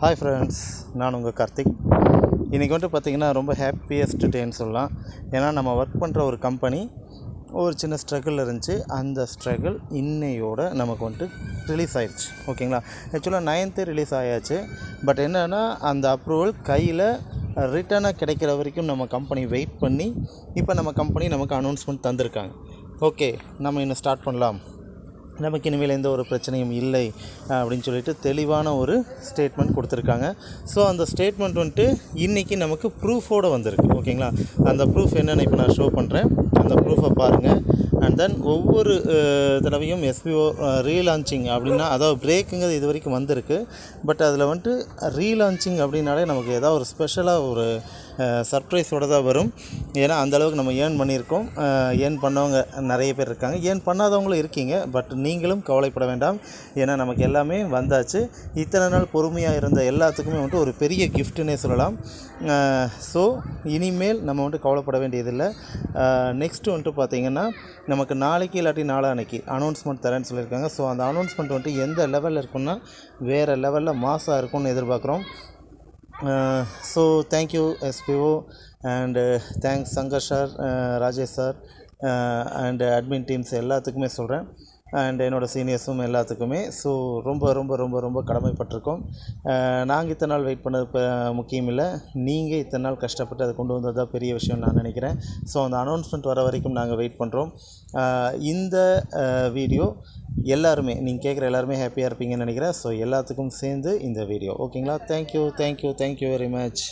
Hi friends நான் உங்கள் கார்த்திக். இன்றைக்கி வந்துட்டு பார்த்திங்கன்னா ரொம்ப ஹாப்பியஸ்ட் டேன்னு சொல்லலாம். ஏன்னா நம்ம ஒர்க் பண்ணுற ஒரு கம்பெனி ஒரு சின்ன ஸ்ட்ரகிள் இருந்துச்சு. அந்த ஸ்ட்ரகிள் இன்னையோட நமக்கு வந்துட்டு ரிலீஸ் ஆயிடுச்சு ஓகேங்களா ஆக்சுவலாக நைன்த்து ரிலீஸ் ஆயாச்சு. பட் என்னென்னா அந்த அப்ரூவல் கையில் ரிட்டனாக கிடைக்கிற வரைக்கும் நம்ம கம்பெனி வெயிட் பண்ணி இப்போ நம்ம கம்பெனி நமக்கு அனௌன்ஸ்மெண்ட் தந்திருக்காங்க. ஓகே நம்ம இன்னும் ஸ்டார்ட் பண்ணலாம். நமக்கு இனிமேல் எந்த ஒரு பிரச்சனையும் இல்லை அப்படின்னு சொல்லிட்டு தெளிவான ஒரு ஸ்டேட்மெண்ட் கொடுத்துருக்காங்க. ஸோ அந்த ஸ்டேட்மெண்ட் வந்துட்டு இன்றைக்கி நமக்கு ப்ரூஃபோடு வந்திருக்கு. ஓகேங்களா அந்த ப்ரூஃப் என்னென்னு இப்போ நான் ஷோ பண்ணுறேன் அந்த ப்ரூஃபை பாருங்கள் அண்ட் தென் ஒவ்வொரு தடவையும் எஸ்பிஓ ரீலான்ச்சிங் அப்படின்னா அதாவது பிரேக்குங்கிறது இது வரைக்கும் வந்திருக்கு. பட் அதில் வந்துட்டு ரீலான்ச்சிங் அப்படின்னாலே நமக்கு ஏதாவது ஒரு ஸ்பெஷலாக ஒரு சர்ப்ரைஸோடு தான் வரும். ஏன்னா அந்தளவுக்கு நம்ம ஏர்ன் பண்ணியிருக்கோம். ஏர்ன் பண்ணவங்க நிறைய பேர் இருக்காங்க. ஏர்ன் பண்ணாதவங்களும் இருக்கீங்க. பட் நீங்களும் கவலைப்பட வேண்டாம். ஏன்னா நமக்கு எல்லாமே வந்தாச்சு. இத்தனை நாள் பொறுமையாக இருந்த எல்லாத்துக்குமே வந்துட்டு ஒரு பெரிய கிஃப்ட்டுன்னே சொல்லலாம். ஸோ இனிமேல் நம்ம வந்துட்டு கவலைப்பட வேண்டியதில்லை. நெக்ஸ்ட்டு வந்துட்டு பார்த்திங்கன்னா நமக்கு நாளைக்கு இல்லாட்டி நாளான்னைக்கு அனௌன்ஸ்மெண்ட் தரேன்னு சொல்லியிருக்காங்க. ஸோ அந்த அனௌன்ஸ்மெண்ட் வந்துட்டு எந்த லெவலில் இருக்குன்னா வேறு லெவலில் மாசாக இருக்கும்னு எதிர்பார்க்குறோம். So thank you SPO and thanks Shankar sir Rajesh sir and admin teams எல்லாத்துக்குமே சொல்கிறேன் அண்ட் என்னோடய சீனியர்ஸும் எல்லாத்துக்குமே. ஸோ ரொம்ப ரொம்ப ரொம்ப ரொம்ப கடமைப்பட்டிருக்கோம். நாங்கள் இத்தனை நாள் வெயிட் பண்ணது இப்போ முக்கியம் இல்லை. நீங்கள் இத்தனை நாள் கஷ்டப்பட்டு அதை கொண்டு வந்தது தான் பெரிய விஷயம் நான் நினைக்கிறேன். ஸோ அந்த அனௌன்ஸ்மெண்ட் வர வரைக்கும் நாங்கள் வெயிட் பண்ணுறோம் இந்த வீடியோ எல்லாருமே நீங்கள் கேட்குற எல்லாருமே ஹாப்பியாக இருப்பீங்கன்னு நினைக்கிறேன். ஸோ எல்லாத்துக்கும் சேர்ந்து இந்த வீடியோ ஓகேங்களா thank you thank you thank you very much